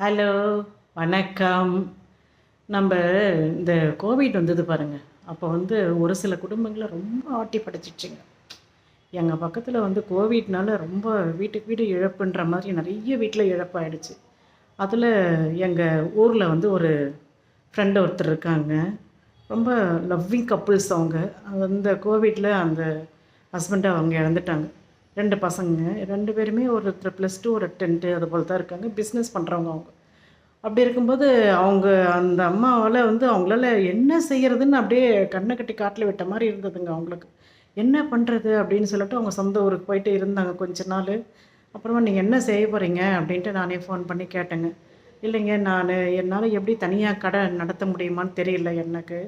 Hello வணக்கம். நம்ம இந்த கோவிட் வந்தது பாருங்கள் அப்போ வந்து ஒரு சில குடும்பங்களை ரொம்ப ஆட்டி படைச்சிச்சுங்க எங்கள் பக்கத்தில் வந்து கோவிட்னால ரொம்ப வீட்டுக்கு வீடு இழப்புன்ற மாதிரி நிறைய வீட்டில் இழப்பாயிடுச்சு. அதில் எங்கள் ஊரில் வந்து ஒரு ஃப்ரெண்டு ஒருத்தர் இருக்காங்க. ரொம்ப லவ்விங் கப்புள்ஸ் அவங்க. அந்த கோவிட்டில் அந்த ஹஸ்பண்டை அவங்க இழந்துட்டாங்க. ரெண்டு பசங்க. ரெண்டு பேருமே ஒருத்தர் ப்ளஸ் டூ ஒரு டென்த்து அது போல் தான் இருக்காங்க. பிஸ்னஸ் பண்ணுறவங்க அவங்க. அப்படி இருக்கும்போது அவங்க அந்த அம்மாவால் வந்து அவங்களால என்ன செய்கிறதுன்னு அப்படியே கண்ணை கட்டி காட்டில் விட்ட மாதிரி இருந்ததுங்க அவங்களுக்கு. என்ன பண்ணுறது அப்படின்னு சொல்லிட்டு அவங்க சொந்த ஊருக்கு போயிட்டு இருந்தாங்க கொஞ்ச நாள். அப்புறமா நீங்கள் என்ன செய்ய போகிறீங்க அப்படின்ட்டு நானே ஃபோன் பண்ணி கேட்டேங்க. இல்லைங்க நான் என்னால் எப்படி தனியாக கடை நடத்த முடியுமான்னு தெரியல எனக்கு.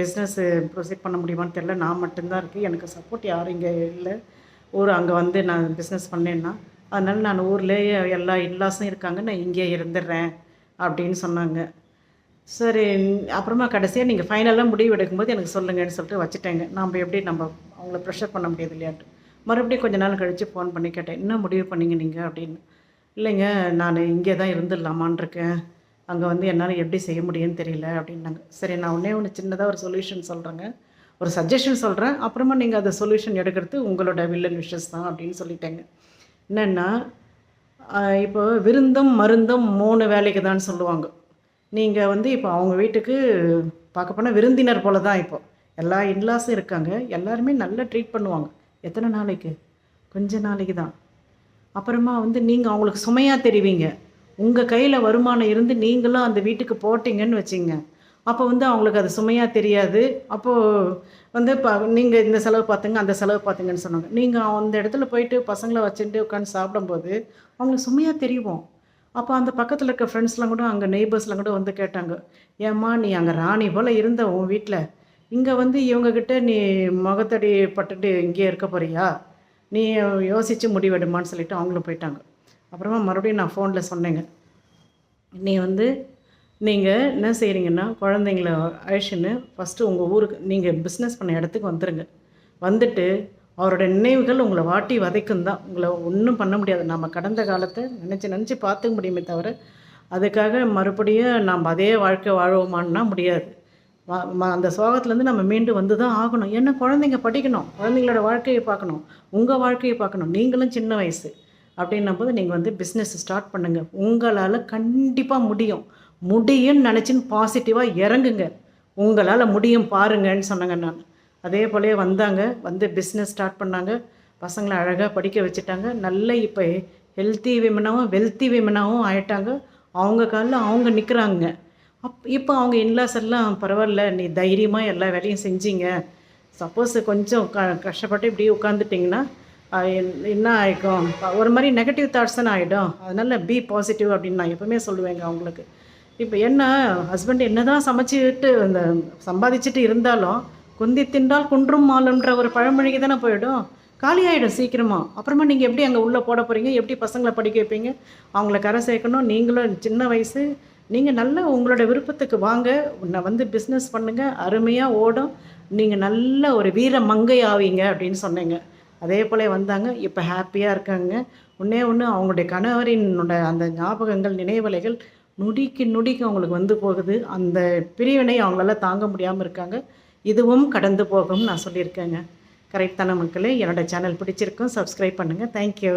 பிஸ்னஸ்ஸு ப்ரொசீட் பண்ண முடியுமான்னு தெரியல. நான் மட்டும்தான் இருக்குது எனக்கு சப்போர்ட் யாரும் இங்கே இல்லை. ஊர் அங்கே வந்து நான் பிஸ்னஸ் பண்ணேன்னா அதனால் நான் ஊர்லேயே எல்லா இல்லாஸும் இருக்காங்க நான் இங்கேயே இருந்துடுறேன் அப்படின்னு சொன்னாங்க. சரி அப்புறமா கடைசியாக நீங்கள் ஃபைனலாக முடிவு எடுக்கும்போது எனக்கு சொல்லுங்கன்னு சொல்லிட்டு வச்சுட்டேங்க. நம்ம எப்படி நம்ம அவங்கள ப்ரெஷர் பண்ண முடியாது இல்லையான்ட்டு. மறுபடியும் கொஞ்ச நாள் கழித்து ஃபோன் பண்ணி கேட்டேன் என்ன முடிவு பண்ணிங்க நீங்கள் அப்படின்னு. இல்லைங்க நான் இங்கே தான் இருந்துடலாமான் இருக்கேன் அங்கே வந்து என்னால் எப்படி செய்ய முடியும்னு தெரியல. அப்படின்னாங்க. சரி நான் ஒன்றே ஒன்று சின்னதாக ஒரு சொல்யூஷன் சொல்கிறேங்க ஒரு சஜஷன் சொல்கிறேன் அப்புறமா நீங்கள் அதை சொல்யூஷன் எடுக்கிறது உங்களோட வில்லன் விஷஸ் தான் அப்படின்னு சொல்லிட்டேங்க. என்னென்னா இப்போ விருந்தும் மருந்தும் மூணு வேலைக்கு தான் சொல்லுவாங்க. நீங்கள் வந்து இப்போ அவங்க வீட்டுக்கு பார்க்க போனால் விருந்தினர் போல தான் இப்போ. எல்லா இன்லாஸும் இருக்காங்க. எல்லாருமே நல்லா ட்ரீட் பண்ணுவாங்க. எத்தனை நாளைக்கு? கொஞ்ச நாளைக்கு தான். அப்புறமா வந்து நீங்கள் அவங்களுக்கு சுமையாக தெரிவிங்க. உங்கள் கையில் வருமானம் இருந்து நீங்களும் அந்த வீட்டுக்கு போட்டிங்கன்னு வச்சிங்க. அப்போ வந்து அவங்களுக்கு அது சுமையாக தெரியாது. அப்போது வந்து இப்போ நீங்கள் இந்த செலவு பார்த்துங்க அந்த செலவு பார்த்துங்கன்னு சொன்னாங்க. நீங்கள் அந்த இடத்துல போயிட்டு பசங்களை வச்சுட்டு உட்காந்து சாப்பிடும்போது அவங்களுக்கு சுமையாக தெரியும். அப்போ அந்த பக்கத்தில் இருக்க ஃப்ரெண்ட்ஸ்லாம் கூட அங்கே நெய்பர்ஸ்லாம் கூட வந்து கேட்டாங்க. ஏம்மா நீ அங்கே ராணி போல் இருந்த உன் வீட்டில் இங்கே வந்து இவங்கக்கிட்ட நீ முகத்தடி பட்டுட்டு இங்கேயே இருக்க போறியா? நீ யோசித்து முடிவெடுமான்னு சொல்லிட்டு அவங்களும் போயிட்டாங்க. அப்புறமா மறுபடியும் நான் ஃபோனில் சொன்னேங்க. நீ வந்து நீங்கள் என்ன செய்கிறீங்கன்னா குழந்தைங்கள அழைச்சின்னு ஃபஸ்ட்டு உங்கள் ஊருக்கு நீங்கள் பிஸ்னஸ் பண்ண இடத்துக்கு வந்துடுங்க வந்துட்டு அவரோட நினைவுகள் உங்களை வாட்டி வதைக்கும் தான். உங்களை ஒன்றும் பண்ண முடியாது. நம்ம கடந்த காலத்தை நினச்சி நினச்சி பார்த்துக்க முடியுமே தவிர அதுக்காக மறுபடியும் நாம் அதே வாழ்க்கை வாழ்வோமான்னா முடியாது. அந்த சோகத்துலேருந்து நம்ம மீண்டு வந்து தான் ஆகணும். ஏன்னா குழந்தைங்க படிக்கணும். குழந்தைங்களோட வாழ்க்கையை பார்க்கணும். உங்கள் வாழ்க்கையை பார்க்கணும். நீங்களும் சின்ன வயசு. அப்படின்னும் போது நீங்கள் வந்து பிஸ்னஸ் ஸ்டார்ட் பண்ணுங்கள் உங்களால் கண்டிப்பாக முடியும். முடியும்னு நினச்சின்னு பாசிட்டிவாக இறங்குங்க. உங்களால் முடியும் பாருங்கன்னு சொன்னாங்க நான். அதே போலே வந்தாங்க. வந்து பிஸ்னஸ் ஸ்டார்ட் பண்ணாங்க. பசங்களை அழகாக படிக்க வச்சுட்டாங்க. நல்ல இப்போ ஹெல்த்தி விமனாகவும் வெல்த்தி விமனாகவும் ஆயிட்டாங்க. அவங்க காலில் அவங்க நிற்கிறாங்க அப் இப்போ அவங்க இன்லாஸ் எல்லாம் பரவாயில்ல. நீ தைரியமாக எல்லா வேலையும் செஞ்சீங்க. சப்போஸ் கொஞ்சம் க கஷ்டப்பட்டு இப்படி உட்காந்துட்டிங்கன்னா என்ன ஆகிக்கும் ஒரு மாதிரி நெகட்டிவ் தாட்ஸ் தானே ஆகிடும் அதனால் பி பாசிட்டிவ் அப்படின்னு நான் எப்போவுமே சொல்லுவேங்க அவங்களுக்கு. இப்போ என்ன ஹஸ்பண்ட் என்ன தான் சமைச்சிட்டு இந்த சம்பாதிச்சுட்டு இருந்தாலும் குந்தி தின்றால் குன்றும் மாலுன்ற ஒரு பழமொழிக்கு தானே போயிடும். காலி ஆகிடும் சீக்கிரமாக அப்புறமா நீங்கள் எப்படி அங்கே உள்ளே போட போகிறீங்க எப்படி பசங்களை படிக்க வைப்பீங்க? அவங்கள கரை சேர்க்கணும். நீங்களும் சின்ன வயசு. நீங்கள் நல்ல உங்களோட விருப்பத்துக்கு வாங்க. உன்னை வந்து பிஸ்னஸ் பண்ணுங்கள் அருமையாக ஓடும். நீங்கள் நல்ல ஒரு வீர மங்கை ஆவீங்க அப்படின்னு சொன்னீங்க. அதே போல வந்தாங்க. இப்போ ஹாப்பியாக இருக்காங்க. ஒன்றே ஒன்று அவங்களுடைய கணவரினோட அந்த ஞாபகங்கள் நினைவலைகள் நொடிக்கு நொடிக்கு அவங்களுக்கு வந்து போகுது. அந்த பிரிவினை அவங்களால தாங்க முடியாமல் இருக்காங்க. இதுவும் கடந்து போகும்னு நான் சொல்லியிருக்கேங்க. கரெக்டான மக்களே என்னோட சேனல் பிடிச்சிருக்கும் சப்ஸ்கிரைப் பண்ணுங்கள் தேங்க்யூ